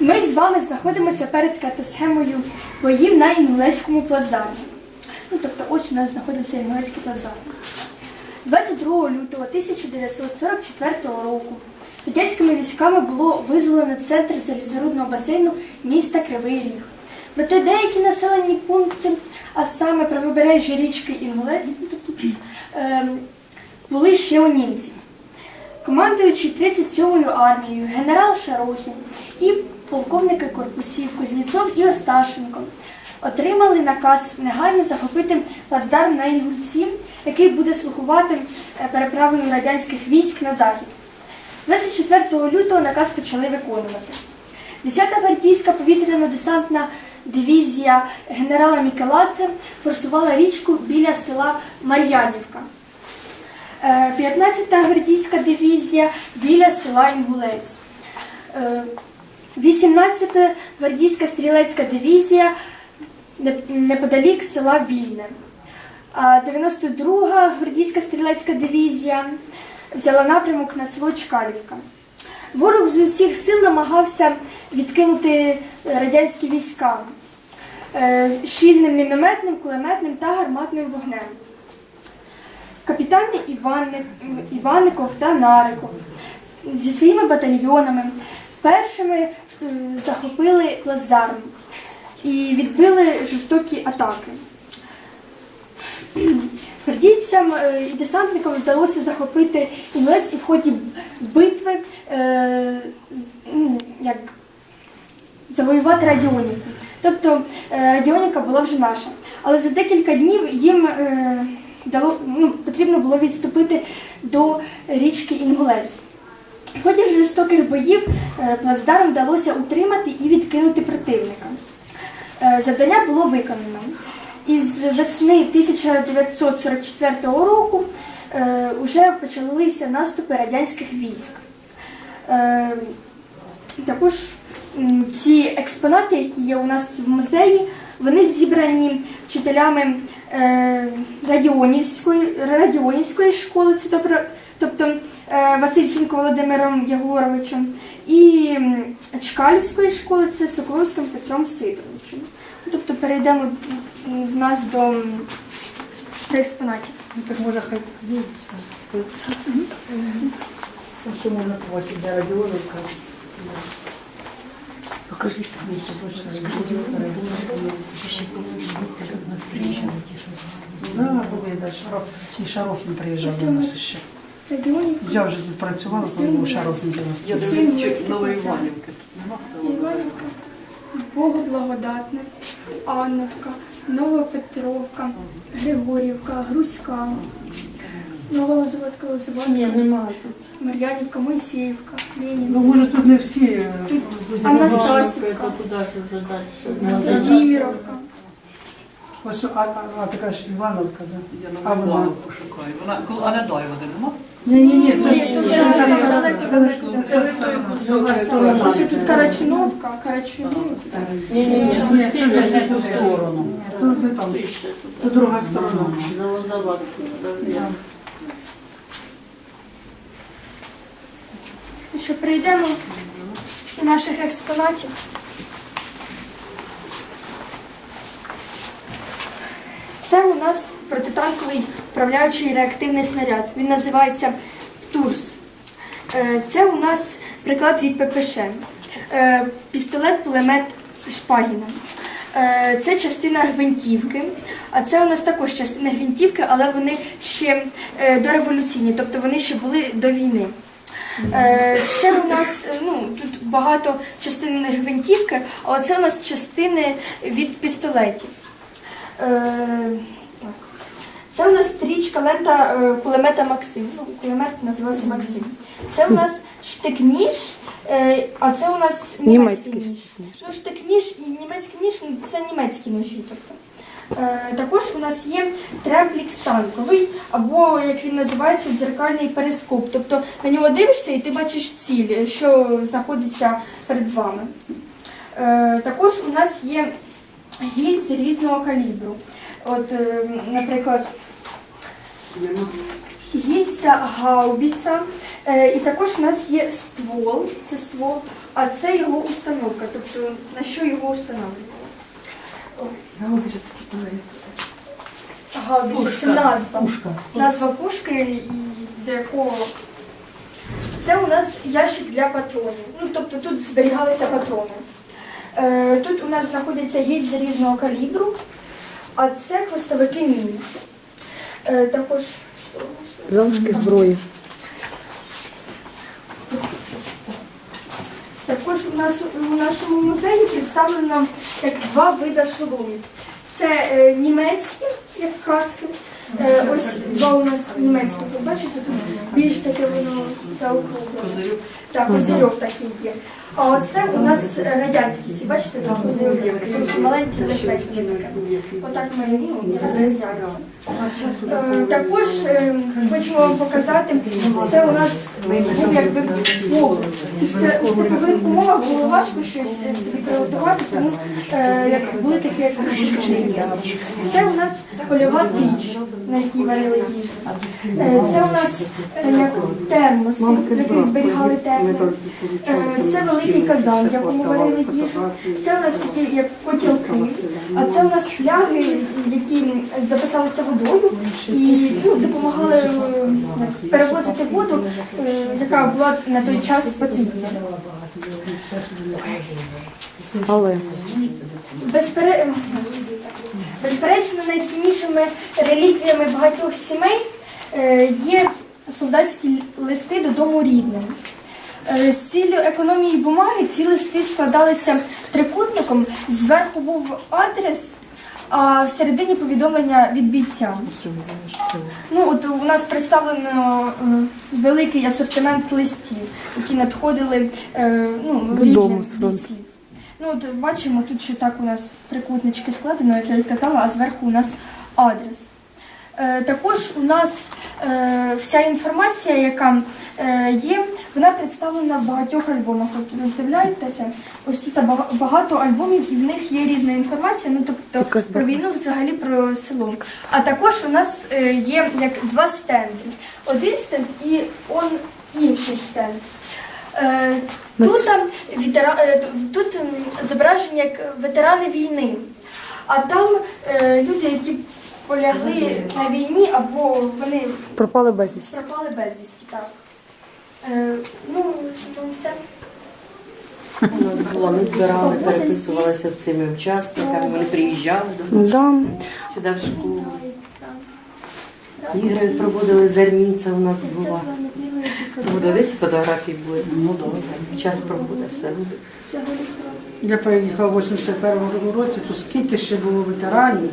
Ми з вами знаходимося перед катосхемою боїв на Інгулецькому плацдармі. Ну, тобто ось у нас знаходився Інгулецький плацдарм. 22 лютого 1944 року радянськими військами було визволено центр залізорудного басейну міста Кривий Ріг. Проте деякі населені пункти, а саме правобережжя річки Інгулець, ну, тобто, ем, були ще у німців. Командуючи 37-ю армією генерал Шарохін і полковники корпусів Кузнєцов і Осташенко отримали наказ негайно захопити плацдарм на Інгульці, який буде слугувати е, переправою радянських військ на захід. 24 лютого наказ почали виконувати. 10-та гвардійська повітряно-десантна дивізія генерала Мікеладзе форсувала річку біля села Мар'янівка. Е, 15-та гвардійська дивізія біля села Інгулець. Е, 18-та гвардійська стрілецька дивізія неподалік села Вільне. А 92-га гвардійська стрілецька дивізія взяла напрямок на село Чкалівка. Ворог з усіх сил намагався відкинути радянські війська е, щільним мінометним, кулеметним та гарматним вогнем. Капітани Іванник, Іванников та Нариков зі своїми батальйонами першими е, захопили плацдарм і відбили жорстокі атаки. Гвардійцям е, і десантникам вдалося захопити Інлес і в ході битви е, ну, як, завоювати Радіонівку. Тобто е, Радіонівка була вже наша. Але за декілька днів їм е, дало, ну, потрібно було відступити до річки Інгулець. В ході жорстоких боїв е, плацдарм вдалося утримати і відкинути противника. Е, Завдання було виконано. Із весни 1944 року е, вже почалися наступи радянських військ. Е, також ці експонати, які є у нас в музеї, вони зібрані вчителями е, Радіонівської, Радіонівської школи, це тобто, тобто е, Васильченко Володимиром Ягоровичем, і Чкалівської школи це Соколовським Петром Сидоровичем. Ну, Тобто перейдемо в нас до, до експонатів. Ну так може хай подивиться. Ось можна побачити, Покажіть мені Да, були, да, Шаров, і Шарохін приїжджав до нас ще. Я вже тут працювала, коли Шарохін до нас. Я дивлюсь, Новоіванівки тут нема села. Іванівка, Богоблагодатне, Анновка, Новопетровка, Григорівка, Грузька, Новолозоватка, Лозоватка, немає тут. Мар'янівка, Моїсіївка, Ну, Ленінська, може тут не всі. е, Тут тут Анастасівка. Это туда же уже дальше. Владимировка. Ось, а, а, а така ж Івановка, да? Я А вона? Новоіванівку шукаю. Вона, коли- а не Дайводи нема? Ні, ні, ні, це Ні, ж тут це ж та далеко, далеко, це далеко. Це не. Ось тут Карачуновка, Карачуновка. Не-не-не, Ні, це вже не ту сторону. Тут не там, туда. друга сторона. Да. Ну що, перейдемо до наших експонатів. Це у нас протитанковий управляючий реактивний снаряд. Він називається ПТУРС. Е, Це у нас приклад від ППШ. Е, Пістолет-пулемет Шпагіна. Е, Це частина гвинтівки, а це у нас також частина гвинтівки, але вони ще дореволюційні, тобто вони ще були до війни. Е, Це у нас е, ну, тут багато частин гвинтівки, але це у нас частини від пістолетів. Е. Це у нас стрічка лента кулемета Максим. Ну, кулемет називався Максим. Це у нас штик-ніж, е, а це у нас німецький ніж. Ну, штик-ніж і німецький ніж це німецькі ножі. Тобто. Е, також у нас є треплік станковий, або як він називається, дзеркальний перископ. Тобто на нього дивишся і ти бачиш ціль, що знаходиться перед вами. Е, також у нас є гільзи різного калібру. От, е, наприклад, гільця, гаубіця. І також у нас є ствол, це ствол, а це його установка, тобто на що його установлювали. Гаубіця це назва. Пушка. Назва пушки і до якого. Це у нас ящик для патронів. Ну, тобто тут зберігалися патрони. Е, тут у нас знаходяться гільзи різного калібру, а це хвостовики мін. Е, також що? Залишки зброї. Також у нас у нашому представлено як два види шоломів. Це е, німецькі, як каски. Е, ось два у нас німецькі, побачите, більш таке воно заокругле. Козирюк. Так, козирьок такий є. А оце у нас радянські всі, бачите, там козирьок маленькі лепетки. Отак ми розрізняються. Е, Також е, хочемо вам показати, це у нас був якби повод. У степових умовах було важко щось собі приготувати, тому е, як були такі як рушники. Це у нас польова піч, на якій варили їжу. Е, Це у нас е, як термоси, в яких зберігали тепло. Е, Це великий казан, в якому варили їжу. Це у нас такі як котілки, а це у нас фляги, які записалися водою і ну, допомагали е, як, перевозити воду, е, яка була на той час потрібна. Але Безпере... Безперечно, найціннішими реліквіями багатьох сімей е, є солдатські листи додому рідним. Е, З ціллю економії бумаги ці листи складалися трикутником, зверху був адрес, а всередині повідомлення від бійця. Ну, от у нас представлено е, великий асортимент листів, які надходили е, ну, Додому фронту. бійців. Ну, от бачимо, тут що так у нас трикутнички складено, як я і казала, а зверху у нас адрес. Е, також у нас вся інформація, яка е, є, вона представлена в багатьох альбомах. От роздивляєтеся, ось тут багато альбомів, і в них є різна інформація, ну тобто про війну, взагалі про село. А також у нас е, є як два стенди. Один стенд і он інший стенд. Е, Тут, е, тут зображені як ветерани війни, а там е, люди, які полягли на війні або вони пропали безвісті. пропали безвісті. Так. Е, ну, в все. У нас було, ми збирали, переписувалися з цими учасниками, вони приїжджали до нас Да. сюди в школу. Ігри проводили зерніця у нас була. Буде десь фотографії буде. Ну добре. Час проходить, все буде. Я приїхала в 81-му році, то скільки ще було ветеранів,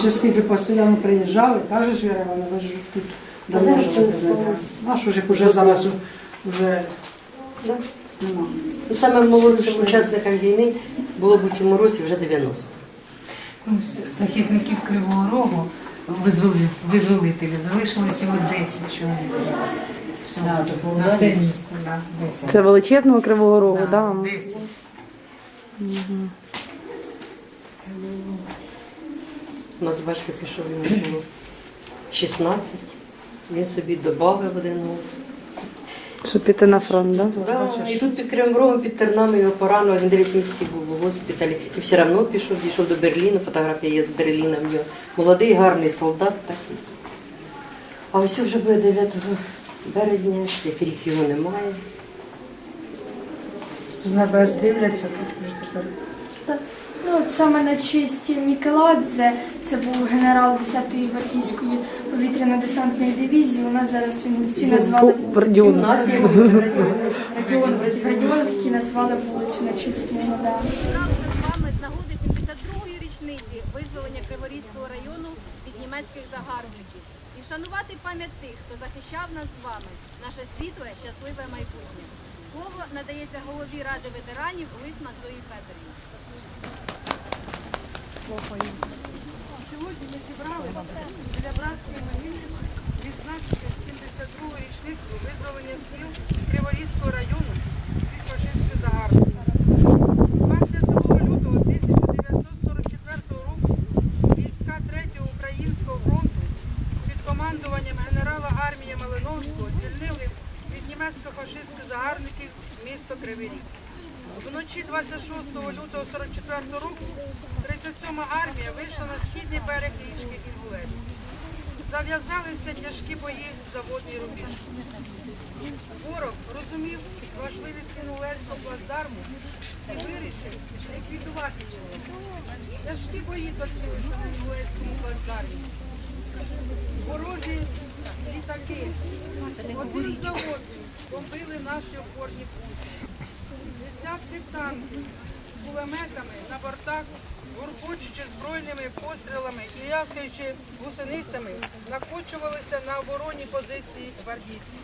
ще скільки постійно приїжджали, кажеш, Віра Івановна, ви ж тут давно вже А що ж як уже зараз вже нема. Ну, саме молодшим учасникам війни було б у цьому році вже 90. Ну, захисників Кривого Рогу визволи- визволителів залишилося всього 10 чоловік зараз. Всього. на все місто, да, 10. Це величезного кривого рогу, да. 10. У нас бачите, пішов йому було 16, він собі додав один год. Щоб піти на фронт, так? Да? Да, і тут під Кремром, під Тернами його поранили, він 9 місяців був у госпіталі. І все одно пішов, дійшов до Берліну, фотографія є з Берліна в нього. Молодий, гарний солдат такий. А ось вже буде 9 березня, як рік його немає. З небес дивляться, тут вже тепер. Ну, от саме на честь Мікеладзе, це був генерал 10-ї гвардійської повітряно-десантної дивізії. У нас зараз він всі назвали В У нас є Радіон, Радіоновки назвали вулицю на честь нього. Да. З вами з нагоди 72-ї річниці визволення Криворізького району від німецьких загарбників і вшанувати пам'ять тих, хто захищав нас з вами, наше світле, щасливе майбутнє. Слово надається голові ради ветеранів Лисман Зої Федорівні. Сьогодні ми зібралися біля братської могили відзначити 72-ї річницю визволення схил Криворізького району від фашистських загарбників. 22 лютого 1944 року війська 3-го Українського фронту під командуванням генерала армії Покровського звільнили від німецько-фашистських загарбників місто Кривий Ріг. Вночі 26 лютого 44 року 37 армія вийшла на східний берег річки Інгулець. Зав'язалися тяжкі бої за водний рубіж. Ворог розумів важливість Інгулецького плацдарму і вирішив ліквідувати його. Тяжкі бої точилися на Інгулецькому плацдармі. Ворожі літаки один за одним бомбили наші опорні пункти. Десятки танків з кулеметами на бортах, гуркочучи збройними пострілами і ляскаючи гусеницями, накочувалися на оборонні позиції гвардійців.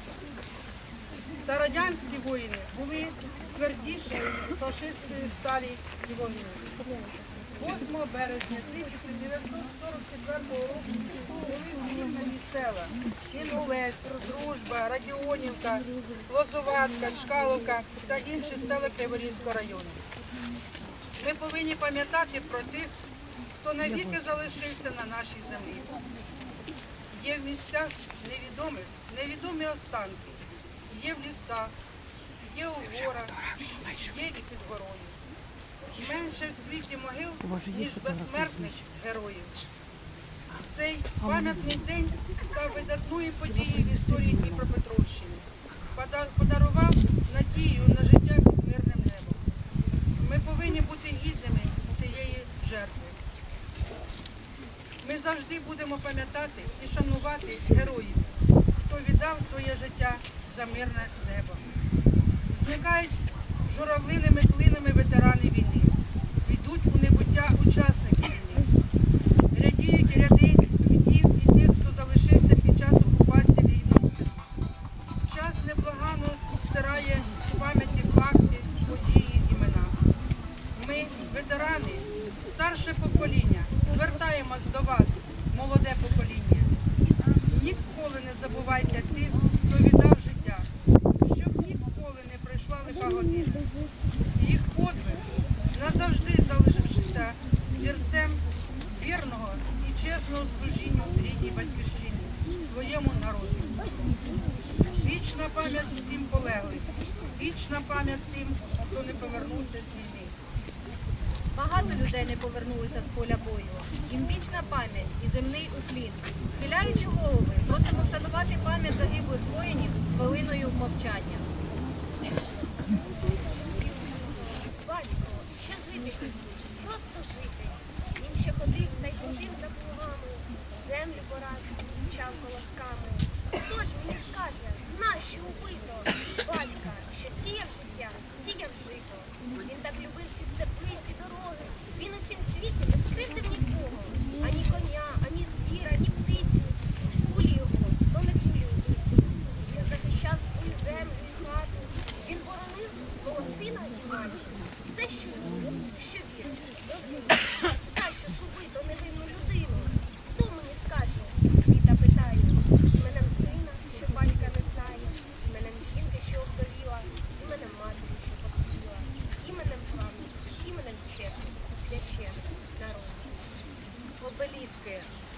Та радянські воїни були твердіші з фашистської сталі і вогню. 8 березня 1944 року були села Інгулець, Дружба, Радіонівка, Лозуватка, Чкаловка та інші села Криворізького району. Ми повинні пам'ятати про тих, хто навіки залишився на нашій землі. Є в місцях невідомих, невідомі останки, є в лісах, є у горах, є і під горою. Менше в світі могил, ніж безсмертних героїв. Цей пам'ятний день став видатною подією в історії Дніпропетровщини. Пода- Подарував надію на життя під мирним небом. Ми повинні бути гідними цієї жертви. Ми завжди будемо пам'ятати і шанувати героїв, хто віддав своє життя за мирне небо. Зникають журавлиними клинами ветерани війни, йдуть у небуття учасники війни. Рядіють ряди віків і тих, хто залишився під час окупації війною. Час неблагано стирає в пам'яті факти, події, імена. Ми, ветерани, старше покоління, звертаємось до вас, молоде покоління. Ніколи не забувайте тих, хто віддав життя, щоб ніколи не прийшла лиха година. Їх подвиг назавжди залишився зірцем вірного і чесного служіння рідній батьківщині, своєму народу. Вічна пам'ять всім полеглим, вічна пам'ять тим, хто не повернувся з війни. Багато людей не повернулися з поля бою. Їм вічна пам'ять і земний уклін. Схиляючи голови, просимо вшанувати пам'ять загиблих воїнів хвилиною мовчання. Батько, ще жити хотів, просто жити. Він ще ходив та й ходив за плугами, землю порад, чав колосками. Хто ж мені скаже, нащо убито? Батька, що сіяв життя, сіяв жито. Він так любив ці степи, ці дороги. Він у цім світі не скривдив нікого. Ані коня, ані звіра, ні птиці. Кулі його, то не кулі убивці. Він захищав свою землю і хату. Він боронив свого сина і матір. Все, що любив, що вірив, розумів. За що ж убито невинну людину? Хто мені скаже? Світа питаю. Іменем сина, що батька не знає, іменем жінки, що овдовіла, іменем матері, що посиділа, іменем славних, іменем чесних, священних, народних. Обеліски,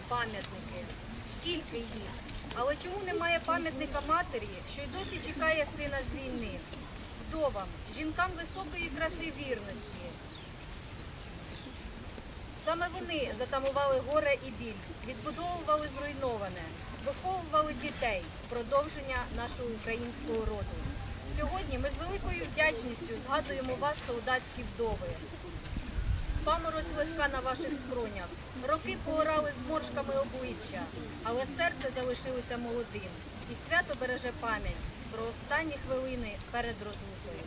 пам'ятники. Скільки їх? Але чому немає пам'ятника матері, що й досі чекає з війни? Вдовам, жінкам високої краси вірності. Саме вони затамували горе і біль, відбудовували зруйноване, виховували дітей, продовження нашого українського роду. Сьогодні ми з великою вдячністю згадуємо вас, солдатські вдови. Паморозь легка на ваших скронях. Роки поорали зморшками обличчя, але серце залишилося молодим. І свято береже пам'ять про останні хвилини перед розлукою.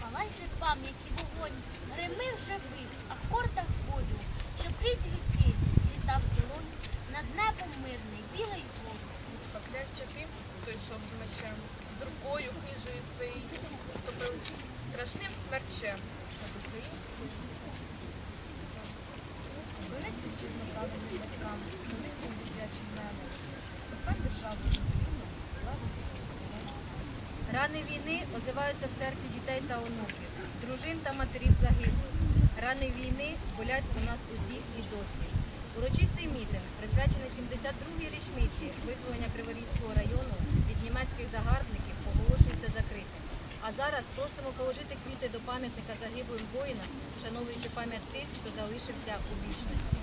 Палай же пам'яті вогонь, реми вже бив, а в кортах бою, що крізь віки літав долонь, над небом мирний, білий вогонь. Покляття тим, хто йшов з мечем, з рукою хижою своєю, топив страшним смерчем над українською. Конець вітчизну правильним батькам, великим дитячим мене. Постань державу Рани війни озиваються в серці дітей та онуків, дружин та матерів загиблих. Рани війни болять у нас усіх і досі. Урочистий мітинг, присвячений 72-й річниці визволення Криворізького району від німецьких загарбників, оголошується закритим. А зараз просимо положити квіти до пам'ятника загиблим воїнам, вшановуючи пам'ять тих, хто залишився у вічності.